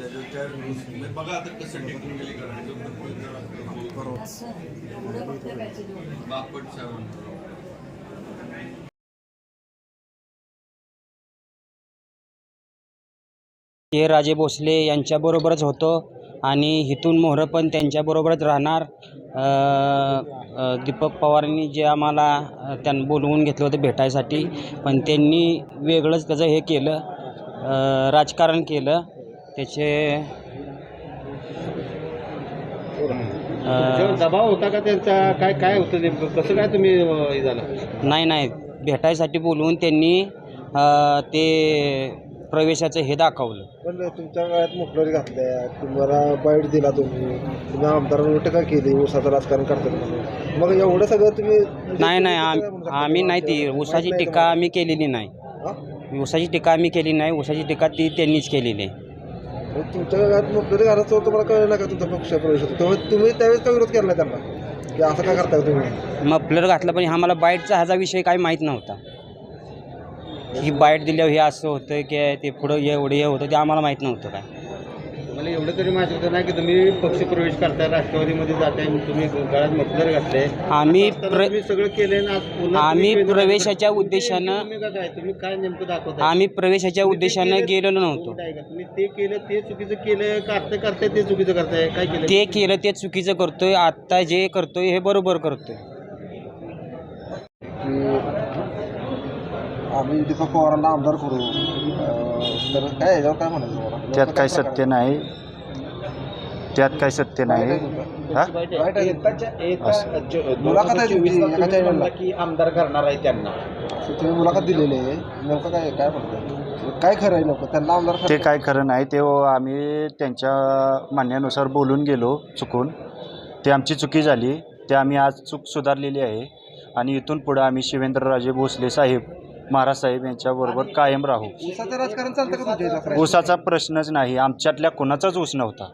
त्याच्या त्या बघा आता कसं टेक्निकली करायचं तर ते जरा बापट सावंत. हे राजे भोसले यांच्याबरोबरच होतो आणि इथून मोहरं पण त्यांच्याबरोबरच राहणार. दीपक पवारांनी जे आम्हाला त्यांना बोलवून घेतलं होतं भेटायसाठी पण त्यांनी वेगळंच त्याचं हे केलं राजकारण केलं. त्याचे दबाव होता का त्यांचा? काय काय होतं नेमकं? कसं काय तुम्ही हे झालं? नाही नाही. भेटायसाठी बोलवून त्यांनी ते प्रवेशाचं हे दाखवलं. पण तुमच्या काळात मुखलरी घातल्या. तुम्हाला बाईट दिला तुम्ही. तुम्ही आमदारांवर टीका केली. ऊसाचं राजकारण करतात मग एवढं सगळं तुम्ही नाही नाही. आम आम्ही नाही ती. ऊसाची टीका आम्ही केलेली नाही? ऊसाची टीका आम्ही केली नाही. ऊसाची टीका ती त्यांनीच केलेली आहे. तुमच्या काळात मुखलरी घालायचं तुम्हाला कळलं नाही का तुमचा पक्ष प्रवेश होतो? तुम्ही त्यावेळेस का विरोध केला त्यांना? की असं काय करताय तुम्ही? मफलर घातलं पण आम्हाला बाईटचा ह्याचा विषय काही माहीत नव्हता. ही बाईट दिल्यावर हे असं होतं की ते पुढं एवढं हे होतं ते आम्हाला माहीत नव्हतं काय. तुम्हाला एवढं तरी माहिती होतं ना की तुम्ही पक्ष प्रवेश करताय राष्ट्रवादीमध्ये जाताय तुम्ही गळ्यात मफलर घातले आम्ही प्र तुम्ही सगळं केलंय ना आज पुन्हा आम्ही तुम्ही प्रवेशाच्या उद्देशानं- भूमिका काय? तुम्ही काय नेमकं दाखवताय? आम्ही प्रवेशाच्या तुम्ही उद्देशानं गेलेलो नव्हतो. तुम्ही? तुम्ही ते केलं ते चुकीचं केलं का? आता करताय ते चुकीचं करताय? काय केलं ते केलं ते चुकीचं करतोय आत्ता जे करतोय हे बरोबर करतोय. आम्ही दीपक पवारांना आमदार करू. तर काय याच्यावर काय म्हणायचं तुम्हाला? त्यात काही सत्य नाही. त्यात काही सत्य नाही. हा? वाईट आहे. मुलाखत आहे तुमची, एका channel ला. की आमदार करणार आहे त्यांना. तुम्ही मुलाखत दिलेली आहे. नेमकं काय काय म्हणतात काय खरं आहे नेमकं? त्यांना आमदार ते काय खरं नाही ते आम्ही त्यांच्या म्हणण्यानुसार बोलून गेलो चुकून. ते आमची चुकी झाली. ते आम्ही आज चूक सुधारलेली आहे. आणि इथून पुढं आम्ही शिवेंद्रराजे भोसले साहेब महाराज साहेब यांच्याबरोबर कायम राहू. ऊसाचं राजकारण चालतं का तुमच्या इथं? ऊसाचा प्रश्नच नाही. आमच्यातल्या कोणाचाच ऊस नव्हता.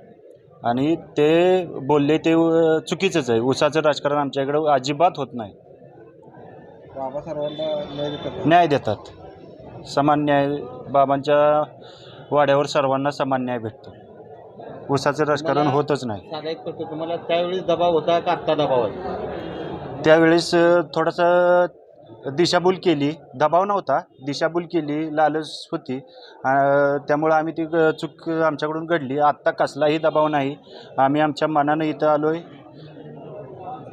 आणि ते बोलले ते अ, चुकीचंच आहे. ऊसाचं राजकारण आमच्या इकडं अजिबात होत नाही. बाबा सर्वांना न्याय देतात न्याय देतात. समान न्याय बाबांच्या वाड्यावर सर्वांना समान न्याय भेटतो. ऊसाचं राजकारण होतच नाही. साधा एक प्रश्न. तुम्हाला त्यावेळेस दबाव होता का आत्ता दबाव आहे? त्यावेळेस अ, थोडासा दिशाभूल केली. दबाव नव्हता. दिशाभूल केली लालच होती. त्यामुळं आम्ही ती चूक आमच्याकडून घडली. आत्ता कसलाही दबाव नाही. आम्ही आमच्या मनानं इथं आलो आहे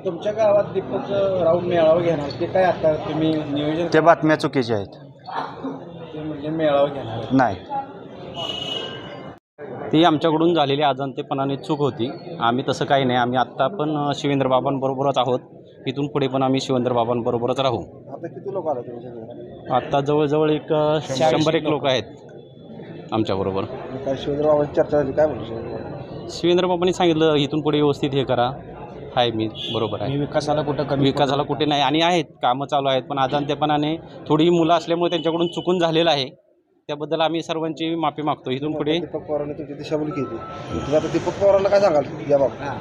तुमच्या गावात दीपक राऊंड मेळावा घेणार ते काय आता तुम्ही नियोजन त्या बातम्या चुकीच्या आहेत. ते म्हणजे मेळावा घेणार. नाही. ती आमच्याकडून झालेली अजाणतेपणाने चूक होती. आम्ही तसं काही नाही. आम्ही आत्ता पण शिवेंद्र बाबांबरोबरच आहोत. इथून पुढे पण आम्ही शिवेंद्र बाबांबरोबरच राहू. आता किती लोक आले आत्ता जवळजवळ एक शंभर एक लोक आहेत आमच्याबरोबर काय शिवेंद्र बाबांची चर्चा झाली काय म्हणतो शिवेंद्र बाबा? शिवेंद्र बाबांनी सांगितलं इथून पुढे व्यवस्थित हे करा. आहे मी बरोबर आहे. विकासाला कुठं कमी विकासाला कुठे नाही. आणि आहेत कामं चालू आहेत पण अजाणतेपणाने थोडी मुलं असल्यामुळे त्यांच्याकडून चुकून झालेलं आहे. त्याबद्दल आम्ही सर्वांची माफी मागतो. इथून पुढे दीपक पवारांनी तुमची दिशाभूल केली. तुम्ही आता दीपक पवारांना काय सांगाल या बाबा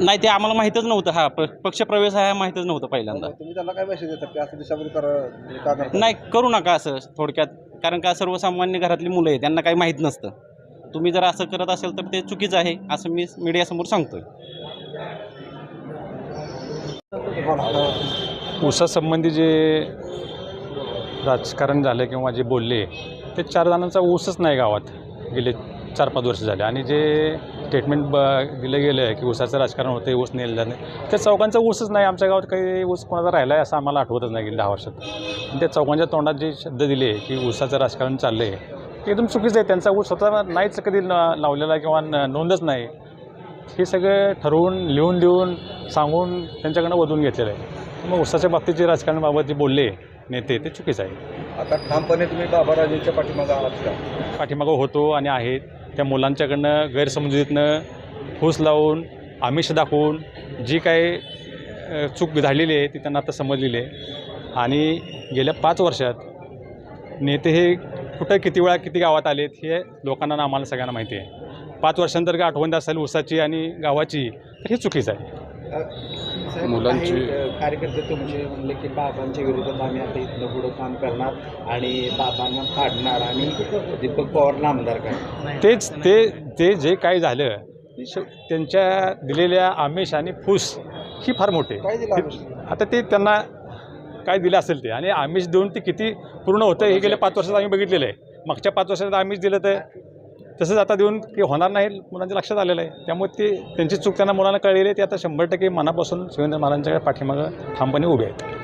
नाही ते आम्हाला माहीतच नव्हतं. हा प- पक्षप्रवेश आहे हे माहीतच नव्हतं पहिल्यांदा. तुम्ही त्यांना काय मेसेज देतात की असं दिशाभूल करा म्हणजे का करता? नाही करू नका असं थोडक्यात. कारण का सर्वसामान्य घरातली मुलं आहे त्यांना काही माहीत नसतं. तुम्ही जर असं करत असेल तर ते चुकीचं आहे असं मी मीडियासमोर सांगतोय. ऊसासंबंधी जे राजकारण झालं किंवा जे बोलले ते चार जणांचा ऊसच नाही गावात. गेले चार पाच वर्ष झाले. आणि जे स्टेटमेंट ब दिलं गेलं आहे की ऊसाचं राजकारण होतं ऊस नेलं नाही. त्या चौकांचा ऊसच नाही आमच्या गावात काही ऊस कोणाचा राहिला आहे असं आम्हाला आठवतच नाही गेली दहा वर्षात. आणि त्या चौकांच्या तोंडात जे शब्द दिले की ऊसाचं राजकारण चाललं आहे ते एकदम चुकीचं आहे. त्यांचा ऊस स्वतः नाहीच कधी न- लावलेला किंवा न- नोंदच नाही. हे सगळं ठरवून लिहून लिहून सांगून त्यांच्याकडनं वधून घेतलेलं आहे. मग उसाच्या बाबतीत जे राजकारणाबाबत जे बोलले नेते ते चुकीचं आहे. आता ठामपणे तुम्ही बाबाराजेंच्या पाठीमागा आहात का? पाठीमागं होतो आणि आहेत. त्या मुलांच्याकडनं गैरसमजुतीतनं फूस लावून आमिष दाखवून जी काही चूक झालेली आहे ती त्यांना आता समजलेली आहे. आणि गेल्या पाच वर्षात नेते हे कुठं किती वेळा किती गावात आलेत हे लोकांना आम्हाला सगळ्यांना माहिती आहे. पाच वर्षांतर का आठवण असेल ऊसाची आणि गावाची तर हे चुकीचं आहे. मुलांची कार्यकर्ते तुमचे म्हणले की बाबांच्या विरोधात आम्ही आता इथनं पुढं काम करणार आणि बाबांना काढणार आणि दीपक पवारला आमदार करणार तेच ते ते जे काही झालं त्यांच्या दिलेल्या आमिष आणि फूस ही फार मोठी. काय? आता ते त्यांना काय दिलं असेल ते आणि आमिष देऊन ते किती पूर्ण होतं हे गेल्या पाच वर्षात आम्ही बघितलेलं आहे मागच्या पाच वर्षात आमिष दिलं तर तसंच आता देऊन की होणार नाही मुलांच्या लक्षात आलेलं आहे. त्यामुळे ते त्यांची चूक त्यांना मुलांना कळलेली आहे. ते आता शंभर टक्के मनापासून शिवेंद्र महाराजांच्या पाठीमागं ठामपणे उभे आहेत.